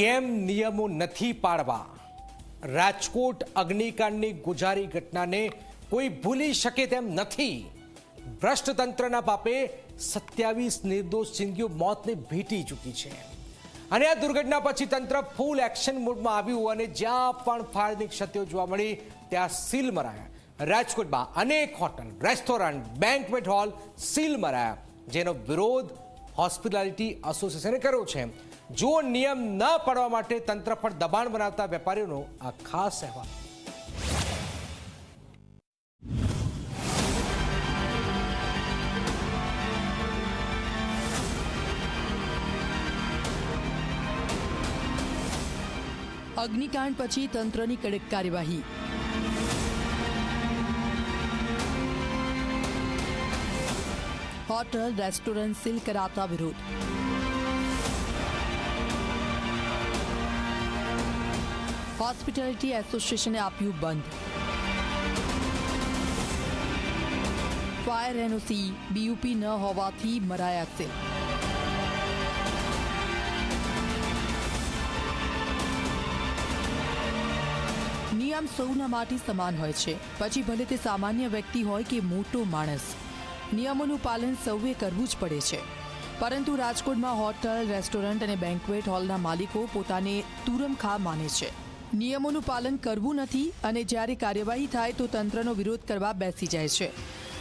કેમ નિયમો નથી પાડવા? રાજકોટ અગ્નિકાંડની ગુજારી ઘટનાને કોઈ ભૂલી શકે તેમ નથી. ભ્રષ્ટ તંત્રના પાપે સત્યાવીસ નિર્દોષ જિંદગીઓ મોતને ભેટી ચૂકી છે. અને આ દુર્ઘટના પછી તંત્ર ફૂલ એક્શન મોડમાં આવ્યું અને જ્યાં પણ ફાયરની ક્ષતિઓ જોવા મળી, ત્યાં સીલ મરાયા. રાજકોટમાં અનેક hotel, restaurant banquet hall seal મરાયા, જેનો વિરોધ હોસ્પિટાલિટી એસોસિએશને કર્યો છે. જો નિયમ ન પાડવા માટે તંત્ર પર દબાણ બનાવતા વેપારીઓનો આ ખાસ અહેવાલ. અગ્નિકાંડ પછી તંત્રની કડક કાર્યવાહી. હોટલ, રેસ્ટોરન્ટ સીલ કરાતા વિરોધ. હોસ્પિટાલિટી એસોસિએશને આપ્યું બંધ. ફાયર એનઓસી બીયુપી ન હોવાથી મરાયા સીલ નિયમ સૌના માટે સમાન હોય છે. પછી ભલે તે સામાન્ય વ્યક્તિ હોય કે મોટો માણસ. નિયમોનું પાલન સૌએ કરવું જ પડે છે. પરંતુ રાજકોટમાં હોટલ, રેસ્ટોરન્ટ અને બેન્ક્વેટ હોલના માલિકો પોતાને તુરમખા માને છે. નિયમોનું પાલન કરવું નથી અને જ્યારે કાર્યવાહી થાય તો તંત્રનો વિરોધ કરવા બેસી જાય છે.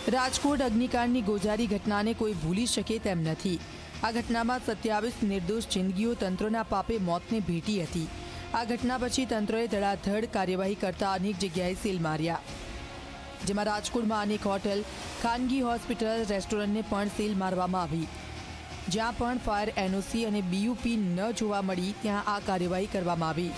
રાજકોટ અગ્નિકાંડની ગોજારી ઘટનાને કોઈ ભૂલી શકે તેમ નથી. આ ઘટનામાં સત્યાવીસ નિર્દોષ જિંદગીઓ તંત્રના પાપે મોતને ભેટી હતી. આ ઘટના પછી તંત્રએ ધડાધડ કાર્યવાહી કરતા અનેક જગ્યાએ સીલ માર્યા. જેમાં રાજકોટમાં અનેક હોટેલ, ખાનગી હોસ્પિટલ, રેસ્ટોરન્ટને પણ સીલ મારવામાં આવી. જ્યાં પણ ફાયર એનઓસી અને બીયુપી ન જોવા મળી, ત્યાં આ કાર્યવાહી કરવામાં આવી.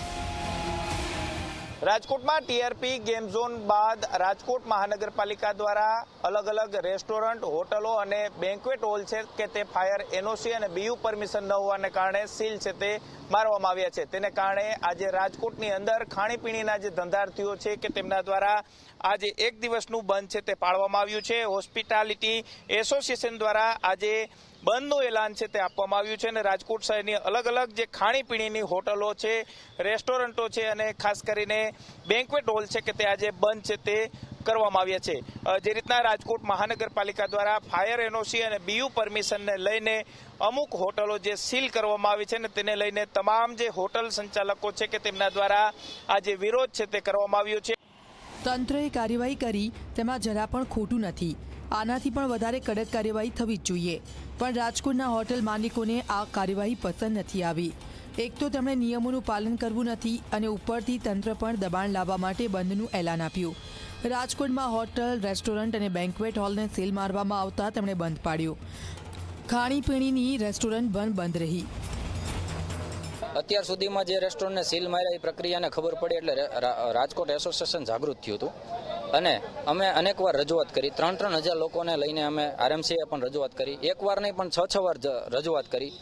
રાજકોટમાં ટીઆરપી ગેમ ઝોન બાદ રાજકોટ મહાનગરપાલિકા દ્વારા અલગ અલગ રેસ્ટોરન્ટ, હોટલો અને બેન્ક્વેટ હોલ છે કે તે ફાયર એનઓસી અને બીયુ પરમિશન ન હોવાને કારણે સીલ છે તે મારવામાં આવ્યા છે. તેને કારણે આજે રાજકોટની અંદર ખાણીપીણીના જે ધંધાર્થીઓ છે કે તેમના દ્વારા આજે એક દિવસનું બંધ છે તે પાળવામાં આવ્યું છે. હોસ્પિટાલિટી એસોસિએશન દ્વારા આજે બંધનું એલાન છે તે આપવામાં આવ્યું છે અને રાજકોટ શહેરની અલગ અલગ જે ખાણીપીણીની હોટલો છે, રેસ્ટોરન્ટો છે અને ખાસ કરીને બેન્કવેટ હોલ છે કે તે આજે બંધ છે તે કરવામાં આવ્યા છે. જે રીતના રાજકોટ મહાનગરપાલિકા દ્વારા ફાયર એનઓસી અને બીયુ પરમિશનને લઈને અમુક હોટલો જે સીલ કરવામાં આવી છે ને તેને લઈને તમામ જે હોટલ સંચાલકો છે કે તેમના દ્વારા આ જે વિરોધ છે તે કરવામાં આવ્યો છે. તંત્રએ કાર્યવાહી કરી, તેમાં જરા પણ ખોટું નથી. આનાથી પણ વધારે કડક કાર્યવાહી થવી જ જોઈએ. પણ રાજકોટના હોટલ માલિકોને આ કાર્યવાહી પસંદ નથી આવી. એક તો તેમણે નિયમોનું પાલન કરવું નથી અને ઉપરથી તંત્ર પણ દબાણ લાવવા માટે બંધનું એલાન આપ્યું. રાજકોટમાં હોટલ, રેસ્ટોરન્ટ અને બેન્ક્વેટ હોલને સીલ મારવામાં આવતા તેમણે બંધ પાડ્યો. ખાણીપીણીની રેસ્ટોરન્ટ બંધ બંધ રહી. અત્યાર સુધીમાં જે રેસ્ટોરન્ટને સીલ માર્યા એ પ્રક્રિયાને ખબર પડી એટલે રાજકોટ એસોસિએશન જાગૃત થયું હતું. અને અમે અનેકવાર રજૂઆત કરી. ત્રણ ત્રણ હજાર લોકોને લઈને અમે આરએમસીએ પણ રજૂઆત કરી. એકવાર નહીં, પણ છ છ વાર રજૂઆત કરી.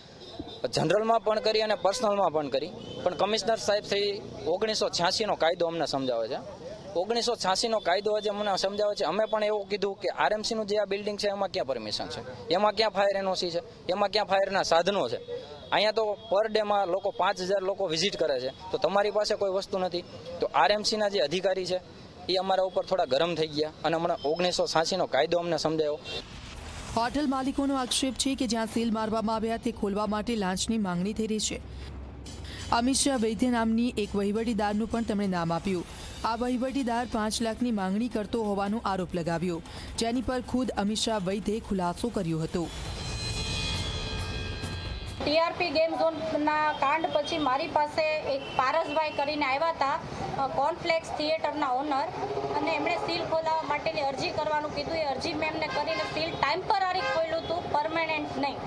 જનરલમાં પણ કરી અને પર્સનલમાં પણ કરી. પણ કમિશનર સાહેબ શ્રી ઓગણીસો છ્યાસીનો કાયદો અમને સમજાવે છે. ઓગણીસો છ્યાસીનો કાયદો આજે અમને સમજાવે છે. અમે પણ એવું કીધું કે આરએમસીનું જે આ બિલ્ડિંગ છે, એમાં ક્યાં પરમિશન છે? એમાં ક્યાં ફાયર એનઓસી છે? એમાં ક્યાં ફાયરના સાધનો છે? અહીંયા તો પર ડેમાં લોકો પાંચ હજાર લોકો વિઝિટ કરે છે. તો તમારી પાસે કોઈ વસ્તુ નથી. તો આરએમસીના જે અધિકારી છે એ અમારા ઉપર થોડા ગરમ થઈ ગયા અને હમણાં ઓગણીસો છ્યાસીનો કાયદો અમને સમજાયો. હોટલ માલિકોનો આક્ષેપ છે કે જ્યાં સીલ મારવામાં આવ્યા તે ખોલવા માટે લાંચની માંગણી થઈ રહી છે. અમિત શાહ વૈદ્ય નામની એક વહીવટીદારનું પણ તેમણે નામ આપ્યું. આ વહીવટીદાર પાંચ લાખની માંગણી કરતો હોવાનો આરોપ લગાવ્યો. જેની પર ખુદ અમિત શાહ વૈદ્યે ખુલાસો કર્યો હતો. ટીઆરપી ગેમ ઝોનના કાંડ પછી મારી પાસે એક પારસભાઈ કરીને આવ્યા હતા કોર્નફ્લેક્સ થિયેટરના ઓનર. અને એમણે સીલ ખોલાવવા માટેની અરજી કરવાનું કીધું. એ અરજી મેમને કરીને સીલ ટેમ્પરરી ખોલ્યું હતું પરમેનન્ટ નહીં.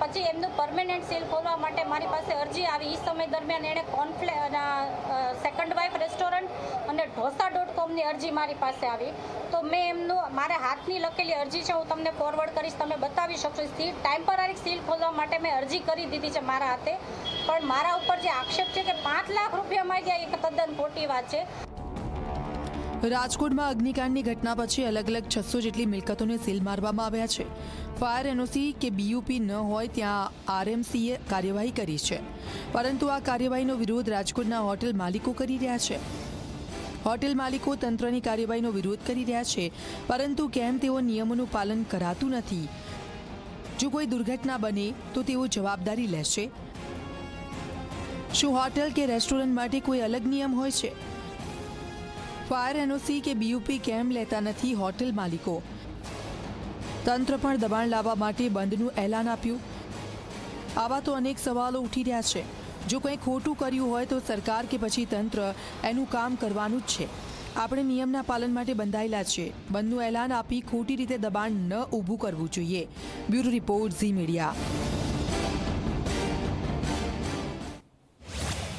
પછી એમનું પરમેનન્ટ સીલ ખોલવા માટે મારી પાસે અરજી આવી. એ સમય દરમિયાન એણે કોન્ફ્લે સેકન્ડ વાઇફ રેસ્ટોરન્ટ અને ઢોસા ડોટ કોમની અરજી મારી પાસે આવી. તો મેં એમનું, મારા હાથની લખેલી અરજી છે, હું તમને ફોરવર્ડ કરીશ, તમે બતાવી શકશો. સીલ ટેમ્પરરી સીલ ખોલવા માટે મેં અરજી કરી દીધી છે મારા હાથે. પણ મારા ઉપર જે આક્ષેપ છે કે પાંચ લાખ રૂપિયા માંગ્યા, એ તદ્દન ખોટી વાત છે. રાજકોટમાં અગ્નિકાંડની ઘટના પછી અલગ અલગ છસો જેટલી મિલકતોને સીલ મારવામાં આવ્યા છે. ફાયર એનઓસી કે બીયુપી ન હોય ત્યાં આરએમસીએ કાર્યવાહી કરી છે. પરંતુ આ કાર્યવાહીનો વિરોધ રાજકોટના હોટેલ માલિકો કરી રહ્યા છે. હોટેલ માલિકો તંત્રની કાર્યવાહીનો વિરોધ કરી રહ્યા છે, પરંતુ કેમ તેઓ નિયમોનું પાલન કરાતું નથી? જો કોઈ દુર્ઘટના બને, તો તેઓ જવાબદારી લેશે. શું હોટેલ કે રેસ્ટોરન્ટ માટે કોઈ અલગ નિયમ હોય છે? ફાયર એનઓસી કે બીયુપી કેમ લેતા નથી હોટેલ માલિકો? તંત્ર પણ દબાણ લાવવા માટે બંધનું એલાન આપ્યું. આવા તો અનેક સવાલો ઉઠી રહ્યા છે. જો કંઈ ખોટું કર્યું હોય તો સરકાર કે પછી તંત્ર એનું કામ કરવાનું જ છે. આપણે નિયમના પાલન માટે બંધાયેલા છીએ. બંધનું એલાન આપી ખોટી રીતે દબાણ ન ઊભું કરવું જોઈએ. Bureau report Zee media.